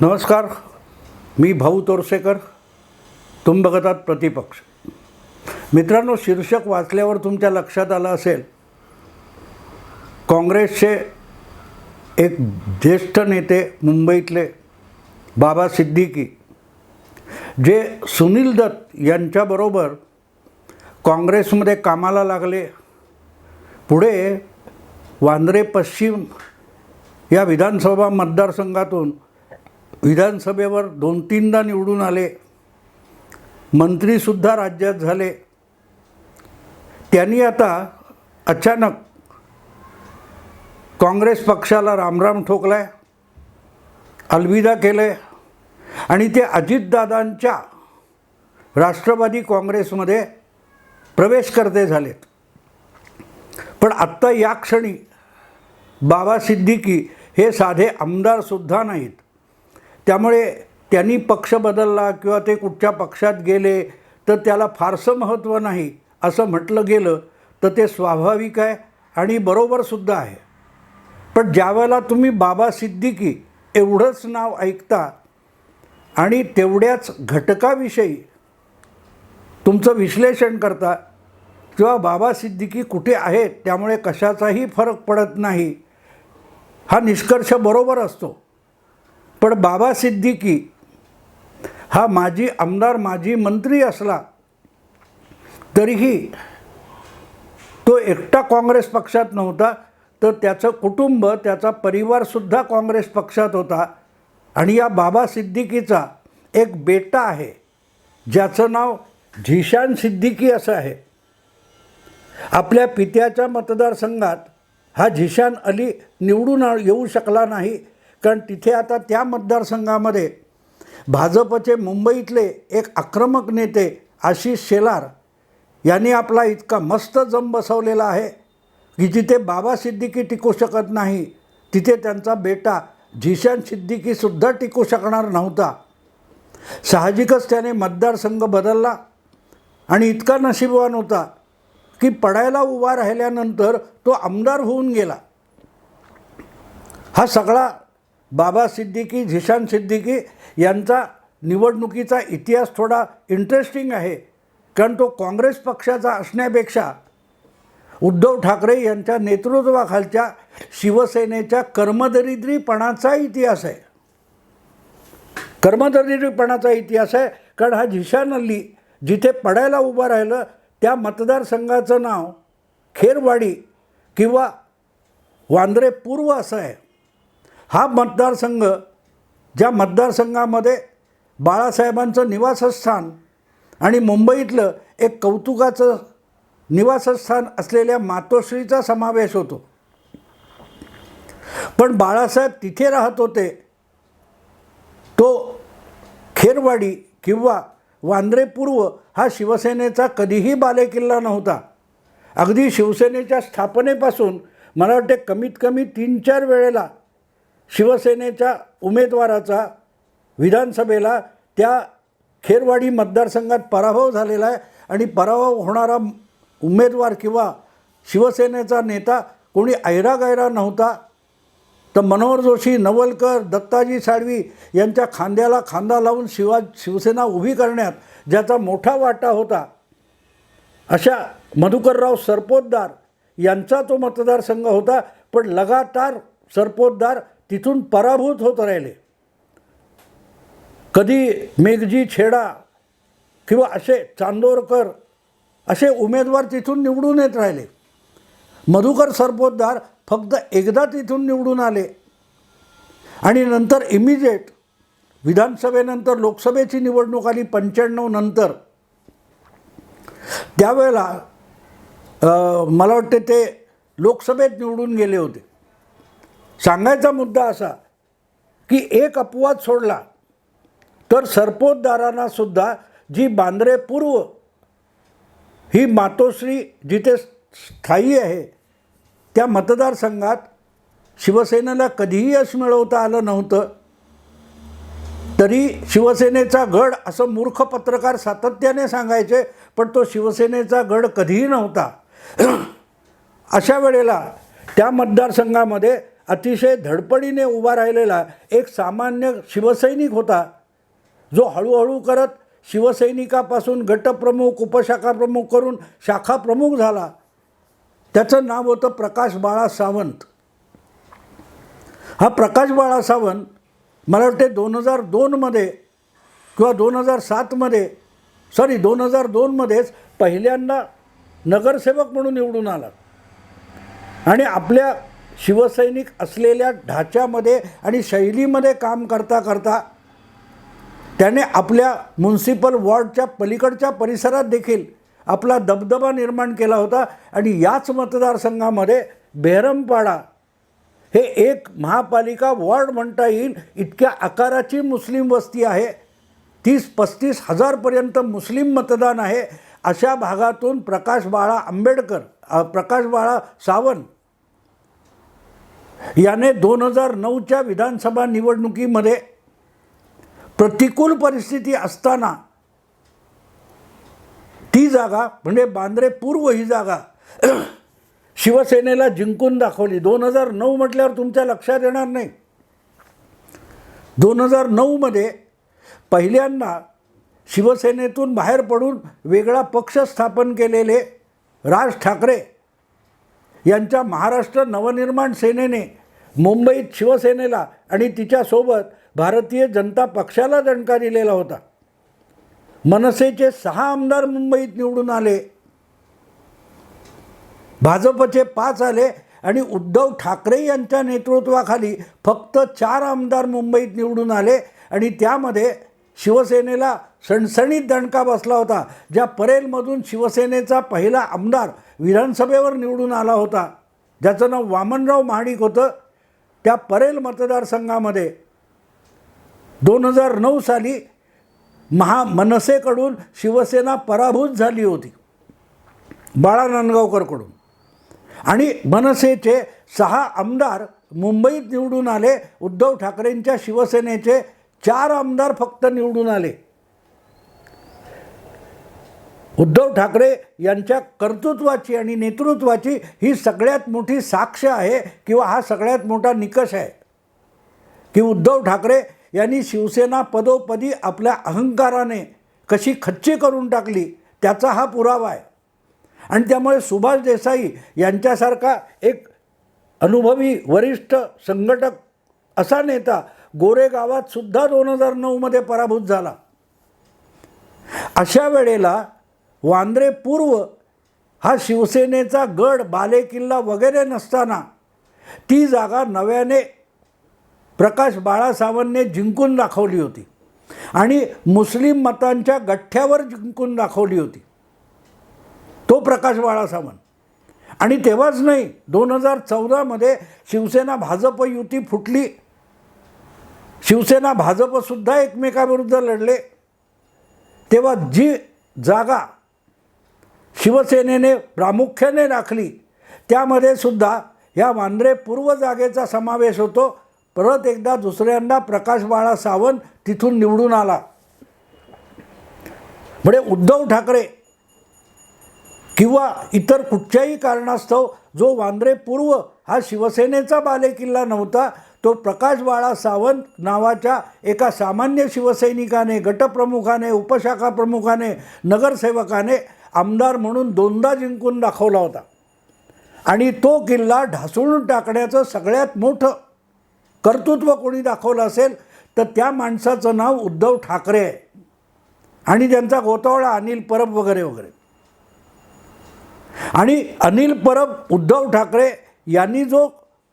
नमस्कार मी भाऊ तोरसेकर तुम्ही बघतात प्रतिपक्ष. मित्रांनो शीर्षक वाचल्यावर तुमच्या लक्षात आलं असेल काँग्रेसचे एक ज्येष्ठ नेते मुंबईतले बाबा सिद्दीकी जे सुनील दत्त यांच्याबरोबर काँग्रेसमध्ये कामाला लागले पुढे वांद्रे पश्चिम या विधानसभा मतदारसंघातून विधानसभेवर दोन तीनदा निवडून आले. मंत्रीसुद्धा राज्यात झाले. त्यांनी आता अचानक काँग्रेस पक्षाला रामराम ठोकलाय अलविदा केले आणि ते अजितदादांच्या राष्ट्रवादी काँग्रेसमध्ये प्रवेशकर्ते झालेत. पण आत्ता या क्षणी बाबा सिद्दीकी हे साधे आमदारसुद्धा नाहीत. त्यामुळे त्यांनी पक्ष बदलला किंवा ते कुठच्या पक्षात गेले तर त्याला फारसं महत्त्व नाही असं म्हटलं गेलं तर ते स्वाभाविक आहे आणि बरोबरसुद्धा आहे. पण ज्यावेळेला तुम्ही बाबा सिद्दीकी एवढंच नाव ऐकता आणि तेवढ्याच घटकाविषयी तुमचं विश्लेषण करता किंवा बाबा सिद्दीकी कुठे आहेत त्यामुळे कशाचाही फरक पडत नाही हा निष्कर्ष बरोबर असतो. पण बाबा सिद्दीकी हा माजी आमदार माजी मंत्री असला तरीही तो एकटा काँग्रेस पक्षात नव्हता तर त्याचं कुटुंब त्याचा परिवारसुद्धा काँग्रेस पक्षात होता. आणि या बाबा सिद्दीकीचा एक बेटा आहे ज्याचं नाव झिशान सिद्दीकी असं आहे. आपल्या पित्याच्या मतदारसंघात हा झिशान अली निवडून येऊ शकला नाही कारण तिथे आता त्या मतदारसंघामध्ये भाजपचे मुंबईतले एक आक्रमक नेते आशिष शेलार यांनी आपला इतका मस्त जम बसवलेला आहे की जिथे बाबा सिद्दीकी टिकू शकत नाही तिथे त्यांचा बेटा झिशान सिद्दीकीसुद्धा टिकू शकणार नव्हता. साहजिकच त्याने मतदारसंघ बदलला आणि इतका नशीबवान होता की पडायला उभा राहिल्यानंतर तो आमदार होऊन गेला. हा सगळा बाबा सिद्दीकी झिशान सिद्दीकी यांचा निवडणुकीचा इतिहास थोडा इंटरेस्टिंग आहे. कारण तो काँग्रेस पक्षाचा असण्यापेक्षा उद्धव ठाकरे यांच्या नेतृत्वाखालच्या शिवसेनेच्या कर्मदरिद्रीपणाचा इतिहास आहे. कर्मदरिद्रीपणाचा इतिहास आहे. कारण हा झिशान अल्ली जिथे पडायला उभं राहिलं त्या मतदारसंघाचं नाव खेरवाडी किंवा वांद्रे पूर्व असं आहे. हा मतदारसंघ ज्या मतदारसंघामध्ये बाळासाहेबांचं निवासस्थान आणि मुंबईतलं एक कौतुकाचं निवासस्थान असलेल्या मातोश्रीचा समावेश होतो. पण बाळासाहेब तिथे राहत होते. तो खेरवाडी किंवा वांद्रे पूर्व हा शिवसेनेचा कधीही बालेकिल्ला नव्हता. अगदी शिवसेनेच्या स्थापनेपासून मला वाटते कमीत कमी तीन चार वेळेला शिवसेनेच्या उमेदवाराचा विधानसभेला त्या खेरवाडी मतदारसंघात पराभव झालेला आहे आणि पराभव होणारा उमेदवार किंवा शिवसेनेचा नेता कोणी ऐरागैरा नव्हता तर मनोहर जोशी नवलकर दत्ताजी साळवी यांच्या खांद्याला खांदा लावून शिवा शिवसेना उभी करण्यात ज्याचा मोठा वाटा होता अशा मधुकरराव सरपोतदार यांचा तो मतदारसंघ होता. पण लगातार सरपोतदार तिथून पराभूत होत राहिले. कधी मेघजी छेडा किंवा असे चांदोरकर असे उमेदवार तिथून निवडून येत राहिले. मधुकर सरपोतदार फक्त एकदा तिथून निवडून आले. आणि नंतर इमिजिएट विधानसभेनंतर लोकसभेची निवडणूक आली पंच्याण्णव नंतर. त्यावेळेला मला वाटते ते लोकसभेत निवडून गेले होते. सांगायचा मुद्दा असा की एक अपवाद सोडला तर सरपोतदारांना सुद्धा जी बांद्रे पूर्व ही मातोश्री जिथे स्थायी आहे त्या मतदारसंघात शिवसेनेला कधीही यश मिळवता आलं नव्हतं. तरी शिवसेनेचा गड असं मूर्ख पत्रकार सातत्याने सांगायचे पण तो शिवसेनेचा गड कधीही नव्हता. अशा वेळेला त्या मतदारसंघामध्ये अतिशय धडपडीने उभा राहिलेला एक सामान्य शिवसैनिक होता जो हळूहळू करत शिवसैनिकापासून गटप्रमुख उपशाखाप्रमुख करून शाखा प्रमुख झाला. त्याचं नाव होतं प्रकाश बाळा सावंत. हा प्रकाश बाळा सावंत मला वाटते दोन हजार दोनमध्ये किंवा दोन हजार सातमध्ये सॉरी दोन हजार दोनमध्येच पहिल्यांदा नगरसेवक म्हणून निवडून आला. आणि आपल्या शिवसैनिक असलेल्या ढाच्यामध्ये आणि शैलीमध्ये काम करता करता त्याने आपल्या म्युन्सिपल वॉर्डच्या पलीकडच्या परिसरात देखील आपला दबदबा निर्माण केला होता. आणि याच मतदारसंघामध्ये बेहरमपाडा हे एक महापालिका वॉर्ड म्हणता येईल. इतक्या आकाराची मुस्लिम वस्ती आहे. तीस पस्तीस हजारपर्यंत मुस्लिम मतदान आहे. अशा भागातून प्रकाश बाळा आंबेडकर प्रकाश बाळा सावंत याने दोन हजार नऊच्या विधानसभा निवडणुकीमध्ये प्रतिकूल परिस्थिती असताना ती जागा म्हणजे बांद्रे पूर्व ही जागा शिवसेनेला जिंकून दाखवली. दोन हजार नऊ म्हटल्यावर तुमच्या लक्षात येणार नाही. दोन हजार नऊमध्ये पहिल्यांदा शिवसेनेतून बाहेर पडून वेगळा पक्ष स्थापन केलेले राज ठाकरे यांच्या महाराष्ट्र नवनिर्माण सेनेने मुंबईत शिवसेनेला आणि तिच्यासोबत भारतीय जनता पक्षाला दणका दिलेला होता. मनसेचे सहा आमदार मुंबईत निवडून आले. भाजपचे पाच आले आणि उद्धव ठाकरे यांच्या नेतृत्वाखाली फक्त चार आमदार मुंबईत निवडून आले आणि त्यामध्ये शिवसेनेला सणसणीत दणका बसला होता ज्या परेलमधून शिवसेनेचा पहिला आमदार विधानसभेवर निवडून आला होता. ज्याचं नाव वामनराव महाडिक होतं. त्या परेल मतदारसंघामध्ये दोन हजार नऊ साली महा मनसेकडून शिवसेना पराभूत झाली होती. बाळा नांदगावकरकडून. आणि मनसेचे सहा आमदार मुंबईत निवडून आले उद्धव ठाकरेंच्या शिवसेनेचे चार आमदार फक्त निवडून आले. उद्धव ठाकरे यांच्या कर्तृत्वाची आणि नेतृत्वाची ही सगळ्यात मोठी साक्ष आहे किंवा हा सगळ्यात मोठा निकष आहे. की उद्धव ठाकरे यांनी शिवसेना पदोपदी आपल्या अहंकाराने कशी खच्ची करून टाकली त्याचा हा पुरावा आहे. आणि त्यामुळे सुभाष देसाई यांच्यासारखा एक अनुभवी वरिष्ठ संघटक असा नेता गोरेगावात सुद्धा दोन हजार नऊमध्ये पराभूत झाला. अशा वेळेला वांद्रे पूर्व हा शिवसेनेचा गड बालेकिल्ला वगैरे नसताना ती जागा नव्याने प्रकाश बाळासाहेबांनी जिंकून दाखवली होती. आणि मुस्लिम मतांच्या गठ्ठ्यावर जिंकून दाखवली होती. तो प्रकाश बाळासावंत. आणि तेव्हाच नाही दोन हजार चौदामध्ये शिवसेना भाजप युती फुटली. शिवसेना भाजपसुद्धा एकमेकाविरुद्ध लढले. तेव्हा जी जागा शिवसेनेने प्रामुख्याने राखली त्यामध्ये सुद्धा या वांद्रे पूर्व जागेचा समावेश होतो. परत एकदा दुसऱ्यांदा प्रकाश बाळा सावंत तिथून निवडून आला. म्हणजे उद्धव ठाकरे किंवा इतर कुठच्याही कारणास्तव जो वांद्रे पूर्व हा शिवसेनेचा बालेकिल्ला नव्हता तो प्रकाश बाळा सावंत नावाच्या एका सामान्य शिवसैनिकाने गटप्रमुखाने उपशाखा प्रमुखाने नगरसेवकाने आमदार म्हणून दोनदा जिंकून दाखवला होता. आणि तो किल्ला ढासळून टाकण्याचं सगळ्यात मोठं कर्तृत्व कोणी दाखवलं असेल तर त्या माणसाचं नाव उद्धव ठाकरे आहे. आणि त्यांचा गोतावळा अनिल परब वगैरे वगैरे. आणि अनिल परब उद्धव ठाकरे यांनी जो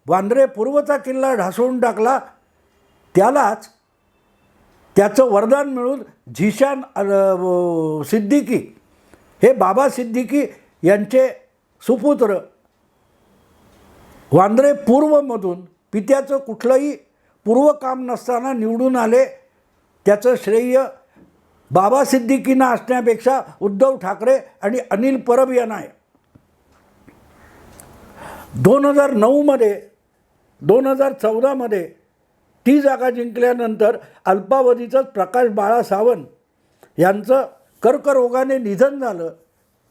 वांद्रे पूर्वचा किल्ला ढासळून टाकला त्यालाच त्याचं वरदान मिळून झिशान सिद्दीकी हे बाबा सिद्दीकी यांचे सुपुत्र वांद्रे पूर्वमधून पित्याचं कुठलंही पूर्व काम नसताना निवडून आले. त्याचं श्रेय बाबा सिद्दीकींना असण्यापेक्षा उद्धव ठाकरे आणि अनिल परब यांना आहे. दोन हजार नऊमध्ये दोन हजार चौदामध्ये ती जागा जिंकल्यानंतर अल्पावधीचंच प्रकाश बाळा सावंत यांचं कर्करोगाने निधन झालं.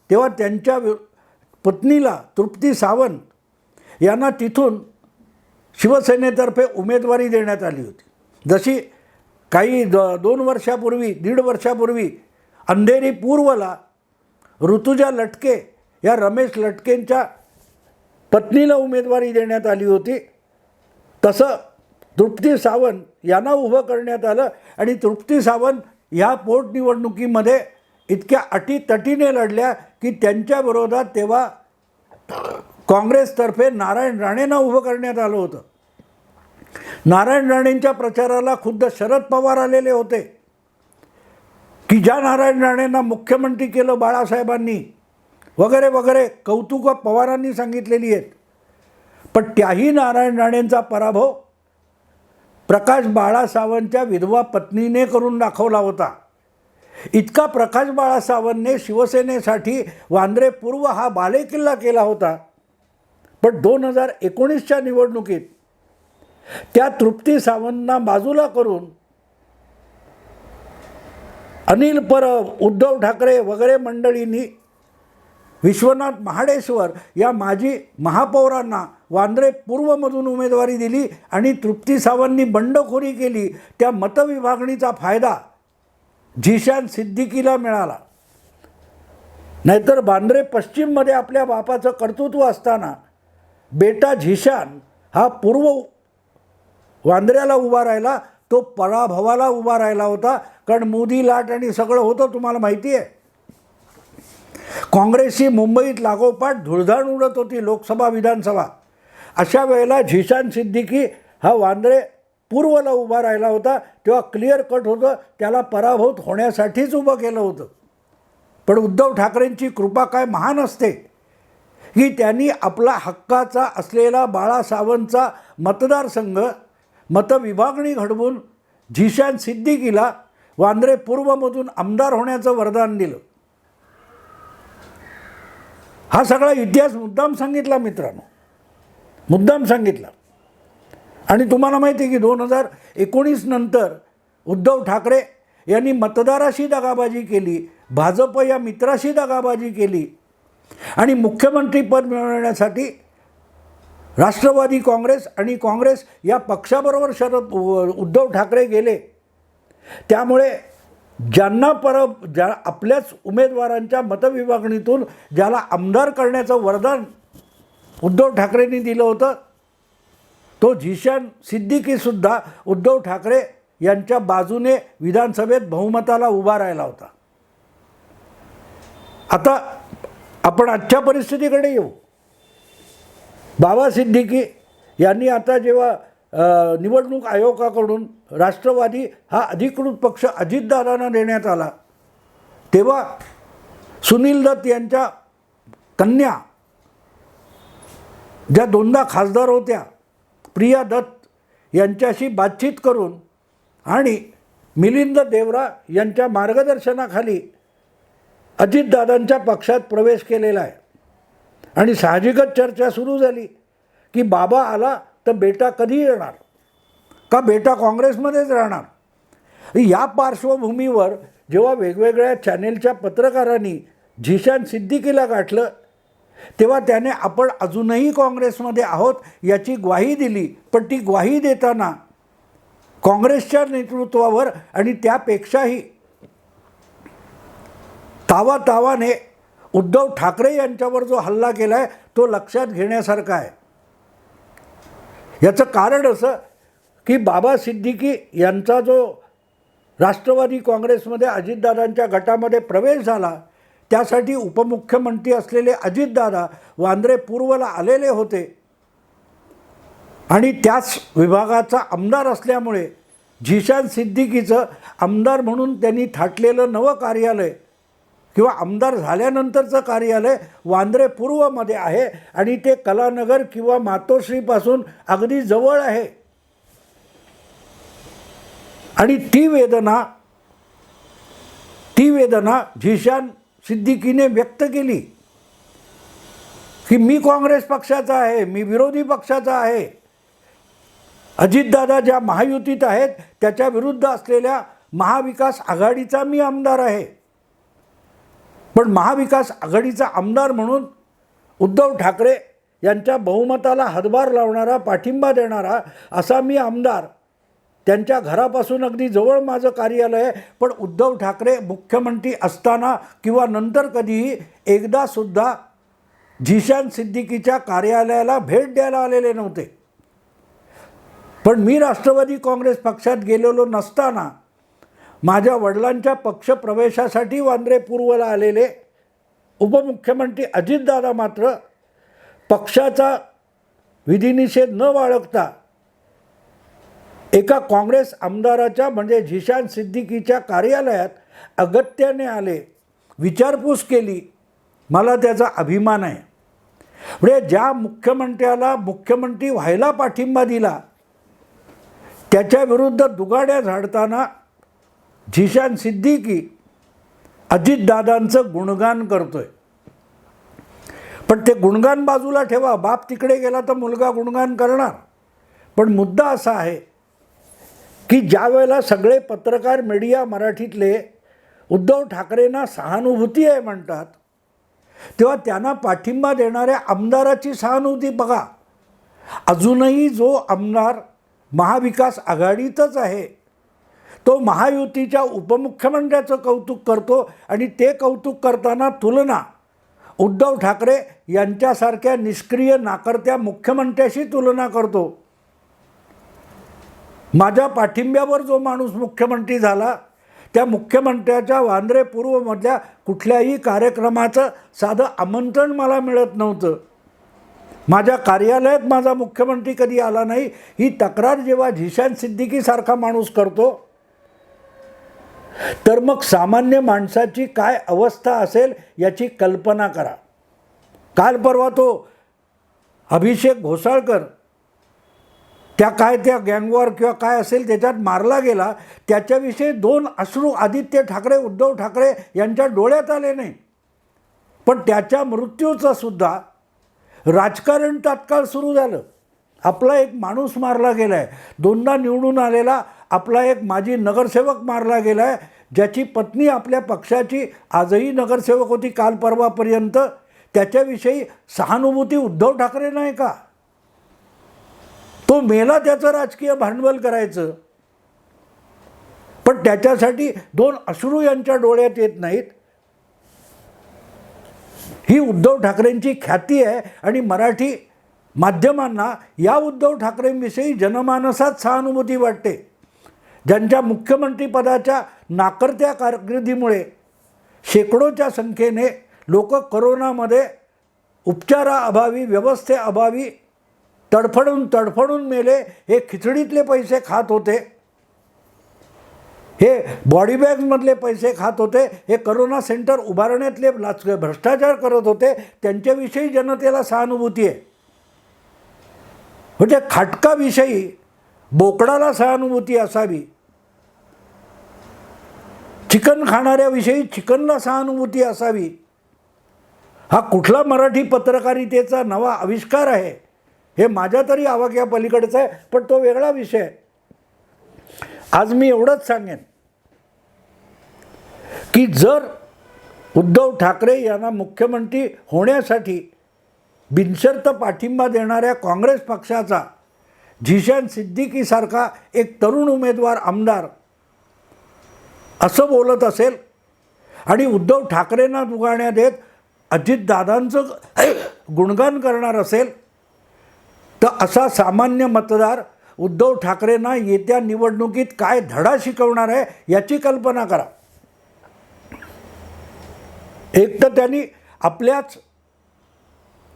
तेव्हा त्यांच्या पत्नीला तृप्ती सावंत यांना तिथून शिवसेनेतर्फे उमेदवारी देण्यात आली होती. जशी काही द दोन वर्षापूर्वी दीड वर्षापूर्वी अंधेरी पूर्वला ऋतुजा लटके या रमेश लटकेंच्या पत्नीला उमेदवारी देण्यात आली होती. तसं तृप्ती सावंत यांना उभं करण्यात आलं आणि तृप्ती सावंत ह्या पोटनिवडणुकीमध्ये इतक्या अटीतटीने लढल्या की त्यांच्या विरोधात तेव्हा काँग्रेसतर्फे नारायण राणेंना उभं करण्यात आलं होतं. नारायण राणेंच्या प्रचाराला खुद्द शरद पवार आलेले होते. की ज्या नारायण राणेंना मुख्यमंत्री केलं बाळासाहेबांनी वगैरे वगैरे कौतुकं पवारांनी सांगितलेली आहेत. पण त्याही नारायण राणेंचा पराभव प्रकाश बाळासावंतच्या विधवा पत्नीने करून दाखवला होता. इतका प्रकाश बाळासावंतने शिवसेनेसाठी वांद्रे पूर्व हा बालेकिल्ला केला होता. पण दोन हजार एकोणीसच्या निवडणुकीत त्या तृप्ती सावंतना बाजूला करून अनिल परब उद्धव ठाकरे वगैरे मंडळींनी विश्वनाथ महाडेश्वर या माजी महापौरांना वांद्रे पूर्वमधून उमेदवारी दिली आणि तृप्ती सावंतनी बंडखोरी केली त्या मतविभागणीचा फायदा झिशान सिद्दीकीला मिळाला. नाहीतर बांद्रे पश्चिममध्ये आपल्या बापाचं कर्तृत्व असताना बेटा झिशान हा पूर्व वांद्र्याला उभा राहिला तो पराभवाला उभा राहिला होता. कारण मोदी लाट आणि सगळं होतं तुम्हाला माहिती आहे. काँग्रेसची मुंबईत लागोपाठ धुळधाण उडत होती लोकसभा विधानसभा. अशा वेळेला झिशान सिद्दीकी हा वांद्रे पूर्वला उभा राहिला होता. तेव्हा क्लिअर कट होतं. त्याला पराभूत होण्यासाठीच उभं केलं होतं. पण उद्धव ठाकरेंची कृपा काय महान असते. की त्यांनी आपला हक्काचा असलेला बाळा सावंतचा मतदारसंघ मतविभागणी घडवून झिशान सिद्दीकीला वांद्रे पूर्वमधून आमदार होण्याचं वरदान दिलं. हा सगळा इतिहास मुद्दाम सांगितला मित्रांनो. मुद्दाम सांगितला. आणि तुम्हाला माहिती आहे की दोन हजार एकोणीस नंतर उद्धव ठाकरे यांनी मतदाराशी दगाबाजी केली भाजप या मित्राशी दगाबाजी केली आणि मुख्यमंत्रीपद मिळवण्यासाठी राष्ट्रवादी काँग्रेस आणि काँग्रेस या पक्षाबरोबर शरद उद्धव ठाकरे गेले. त्यामुळे ज्यांना पर ज्या आपल्याच उमेदवारांच्या मतविभागणीतून ज्याला आमदार करण्याचं वरदान उद्धव ठाकरेंनी दिलं होतं तो झिशान सिद्दीकीसुद्धा उद्धव ठाकरे यांच्या बाजूने विधानसभेत बहुमताला उभा राहिला होता. आता आपण आजच्या परिस्थितीकडे येऊ. बाबा सिद्दीकी यांनी आता जेव्हा निवडणूक आयोगाकडून राष्ट्रवादी हा अधिकृत पक्ष अजितदादांना देण्यात आला. तेव्हा सुनील दत्त यांच्या कन्या ज्या दोनदा खासदार होत्या प्रिया दत्त यांच्याशी बातचीत करून आणि मिलिंद देवरा यांच्या मार्गदर्शनाखाली अजितदादांच्या पक्षात प्रवेश केलेला आहे. आणि साहजिकच चर्चा सुरू झाली की बाबा आला तर बेटा कधी येणार? का बेटा काँग्रेसमध्येच राहणार? या पार्श्वभूमीवर जेव्हा वेगवेगळ्या चॅनेलच्या पत्रकारांनी झिशान सिद्दीकीला गाठलं तेव्हा त्याने आपण अजूनही काँग्रेसमध्ये आहोत याची ग्वाही दिली. पण ती ग्वाही देताना काँग्रेसच्या नेतृत्वावर आणि त्यापेक्षाही तावा तावाने उद्धव ठाकरे यांच्यावर जो हल्ला केला आहे तो लक्षात घेण्यासारखा आहे. याचं कारण असं की बाबा सिद्दीकी यांचा जो राष्ट्रवादी काँग्रेसमध्ये अजितदादांच्या गटामध्ये प्रवेश झाला त्यासाठी उपमुख्यमंत्री असलेले अजितदादा वांद्रे पूर्वला आलेले होते. आणि त्याच विभागाचा आमदार असल्यामुळे झिशान सिद्दीकीचं आमदार म्हणून त्यांनी थाटलेलं नवं कार्यालय किंवा आमदार झाल्यानंतरचं कार्यालय वांद्रे पूर्वमध्ये आहे आणि ते कलानगर किंवा मातोश्रीपासून अगदी जवळ आहे. आणि ती वेदना ती वेदना झिशान सिद्दीकीने व्यक्त केली की मी काँग्रेस पक्षाचा आहे मी विरोधी पक्षाचा आहे. अजितदादा ज्या महायुतीत आहेत त्याच्या विरुद्ध असलेल्या महाविकास आघाडीचा मी आमदार आहे. पण महाविकास आघाडीचा आमदार म्हणून उद्धव ठाकरे यांच्या बहुमताला हातभार लावणारा पाठिंबा देणारा असा मी आमदार. त्यांच्या घरापासून अगदी जवळ माझं कार्यालय आहे पण उद्धव ठाकरे मुख्यमंत्री असताना किंवा नंतर कधीही एकदासुद्धा झिशान सिद्दीकीच्या कार्यालयाला भेट द्यायला आलेले नव्हते. पण मी राष्ट्रवादी काँग्रेस पक्षात गेलेलो नसताना माझ्या वडिलांच्या पक्षप्रवेशासाठी वांद्रे पूर्वला आलेले उपमुख्यमंत्री अजितदादा मात्र पक्षाचा विधिनिषेध न बाळगता एका काँग्रेस आमदाराच्या म्हणजे झिशान सिद्दीकीच्या कार्यालयात अगत्याने आले विचारपूस केली. मला त्याचा अभिमान आहे. म्हणजे ज्या मुख्यमंत्र्याला मुख्यमंत्री व्हायला पाठिंबा दिला त्याच्याविरुद्ध दुगाड्या झाडताना झिशान सिद्दीकी अजितदादांचं गुणगान करतोय. पण ते गुणगान बाजूला ठेवा बाप तिकडे गेला तर मुलगा गुणगान करणार. पण मुद्दा असा आहे की ज्या वेळेला सगळे पत्रकार मीडिया मराठीतले उद्धव ठाकरेंना सहानुभूती आहे म्हणतात तेव्हा त्यांना पाठिंबा देणाऱ्या आमदाराची सहानुभूती बघा. अजूनही जो आमदार महाविकास आघाडीतच आहे तो महायुतीच्या उपमुख्यमंत्र्याचं कौतुक करतो आणि ते कौतुक करताना तुलना उद्धव ठाकरे यांच्यासारख्या निष्क्रिय नाकर्त्या मुख्यमंत्र्याशी तुलना करतो. माझ्या पाठिंब्यावर जो माणूस मुख्यमंत्री झाला त्या मुख्यमंत्र्याच्या वांद्रे पूर्वमधल्या कुठल्याही कार्यक्रमाचं साधं आमंत्रण मला मिळत नव्हतं. माझ्या कार्यालयात माझा मुख्यमंत्री कधी आला नाही ही तक्रार जेव्हा झिशान सिद्दीकीसारखा माणूस करतो तर मग सामान्य माणसाची काय अवस्था असेल याची कल्पना करा. काल परवा तो अभिषेक घोसाळकर त्या काय त्या गँगवॉर किंवा काय असेल त्याच्यात मारला गेला त्याच्याविषयी दोन अश्रू आदित्य ठाकरे उद्धव ठाकरे यांच्या डोळ्यात आले नाही. पण त्याच्या मृत्यूचं सुद्धा राजकारण तात्काळ सुरू झालं. आपला एक माणूस मारला गेला आहे दोनदा निवडून आलेला आपला एक माजी नगरसेवक मारला गेला आहे ज्याची पत्नी आपल्या पक्षाची आजही नगरसेवक होती काल परवापर्यंत त्याच्याविषयी सहानुभूती उद्धव ठाकरे नाही का? तो मेला त्याचं राजकीय भांडवल करायचं. पण त्याच्यासाठी दोन अश्रू यांच्या डोळ्यात येत नाहीत. ही उद्धव ठाकरेंची ख्याती आहे आणि मराठी माध्यमांना या उद्धव ठाकरेंविषयी जनमानसात सहानुभूती वाटते. ज्यांच्या मुख्यमंत्रीपदाच्या नाकर्त्या कारकिर्दीमुळे शेकडोच्या संख्येने लोक करोनामध्ये उपचाराअभावी व्यवस्थेअभावी तडफडून तडफडून मेले हे खिचडीतले पैसे खात होते. हे बॉडी बॅगमधले पैसे खात होते. हे करोना सेंटर उभारण्यातले लाच भ्रष्टाचार करत होते. त्यांच्याविषयी जनतेला सहानुभूती आहे. म्हणजे खाटकाविषयी बोकडाला सहानुभूती असावी. चिकन खाणाऱ्याविषयी चिकनला सहानुभूती असावी. हा कुठला मराठी पत्रकारितेचा नवा आविष्कार आहे? हे माझ्या तरी आवाक्या पलीकडचं आहे पण तो वेगळा विषय आहे. आज मी एवढंच सांगेन की जर उद्धव ठाकरे यांना मुख्यमंत्री होण्यासाठी बिनशर्त पाठिंबा देणाऱ्या काँग्रेस पक्षाचा झिशान सिद्दीकीसारखा एक तरुण उमेदवार आमदार असं बोलत असेल. आणि उद्धव ठाकरेंना दुगाण्या देत अजितदादांचं गुणगान करणार असेल तर असा सामान्य मतदार उद्धव ठाकरेंना येत्या निवडणुकीत काय धडा शिकवणार आहे याची कल्पना करा. एक तर त्यांनी आपल्याच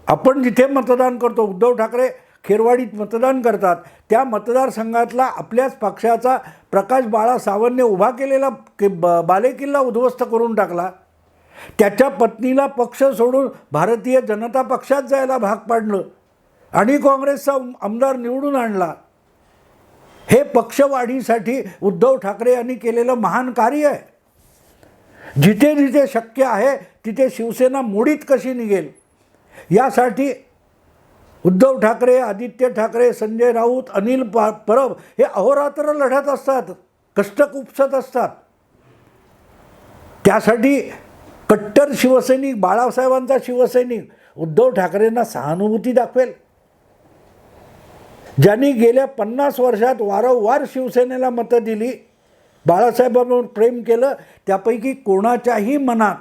आपण जिथे मतदान करतो उद्धव ठाकरे खेरवाडीत मतदान करतात. त्या मतदारसंघातला आपल्याच पक्षाचा प्रकाश बाळा सावंतने उभा केलेला के ब बालेकिल्ला उद्ध्वस्त करून टाकला. त्याच्या पत्नीला पक्ष सोडून भारतीय जनता पक्षात जायला भाग पाडलं आणि काँग्रेसचा आमदार निवडून आणला. हे पक्षवाढीसाठी उद्धव ठाकरे यांनी केलेलं महान कार्य आहे. जिथे जिथे शक्य आहे तिथे शिवसेना मोडीत कशी निघेल? यासाठी उद्धव ठाकरे आदित्य ठाकरे संजय राऊत अनिल पा परब हे अहोरात्र लढत असतात कष्ट उपसत असतात. त्यासाठी कट्टर शिवसैनिक बाळासाहेबांचा शिवसैनिक उद्धव ठाकरेंना सहानुभूती दाखवेल. ज्यांनी गेल्या पन्नास वर्षात वारंवार शिवसेनेला मतं दिली बाळासाहेबांवर प्रेम केलं त्यापैकी कोणाच्याही मनात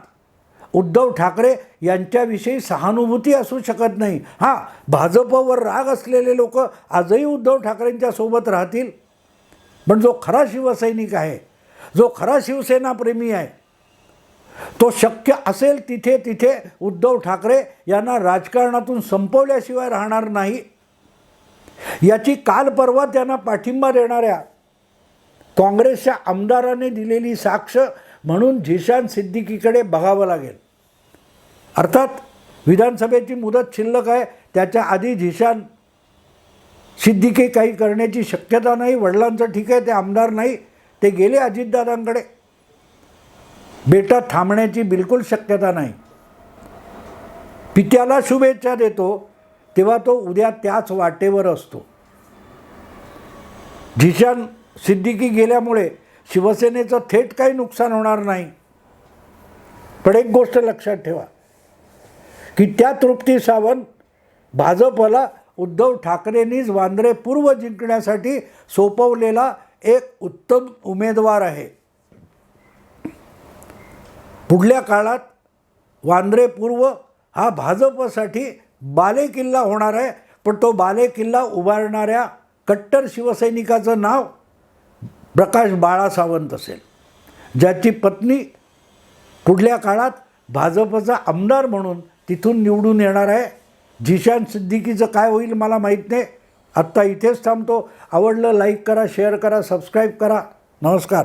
उद्धव ठाकरे यांच्याविषयी सहानुभूती असू शकत नाही. हां भाजपवर राग असलेले लोक आजही उद्धव ठाकरेंच्या सोबत राहतील. पण जो खरा शिवसैनिक आहे जो खरा शिवसेनाप्रेमी आहे तो शक्य असेल तिथे तिथे उद्धव ठाकरे यांना राजकारणातून संपवल्याशिवाय राहणार नाही. याची काल परवा त्यांना पाठिंबा देणाऱ्या काँग्रेसच्या आमदाराने दिलेली साक्ष म्हणून झिशान सिद्दीकीकडे बघावं लागेल. अर्थात विधानसभेची मुदत शिल्लक आहे त्याच्या आधी झिशान सिद्दीकी काही करण्याची शक्यता नाही वडिलांचं ठीक आहे ते आमदार नाही ते गेले अजितदादांकडे. बेटा थांबण्याची बिलकुल शक्यता नाही. पित्याला शुभेच्छा देतो तेव्हा तो उद्या त्याच वाटेवर असतो. झिशान सिद्दीकी गेल्यामुळे शिवसेनेचं थेट काही नुकसान होणार नाही. पण एक गोष्ट लक्षात ठेवा की त्या तृप्ती सावंत भाजपला उद्धव ठाकरेंनीच वांद्रे पूर्व जिंकण्यासाठी सोपवलेला एक उत्तम उमेदवार आहे. पुढल्या काळात वांद्रे पूर्व हा भाजपसाठी बालेकिल्ला होणार आहे पण तो बालेकिल्ला उभारणाऱ्या कट्टर शिवसैनिकाचं नाव प्रकाश बाळा सावंत असेल. ज्याची पत्नी पुढल्या काळात भाजपचा आमदार म्हणून तिथून निवडून येणार आहे. झिशान सिद्दीकीचं काय होईल मला माहीत नाही. आत्ता इथेच थांबतो. आवडलं लाईक करा शेअर करा सबस्क्राईब करा. नमस्कार.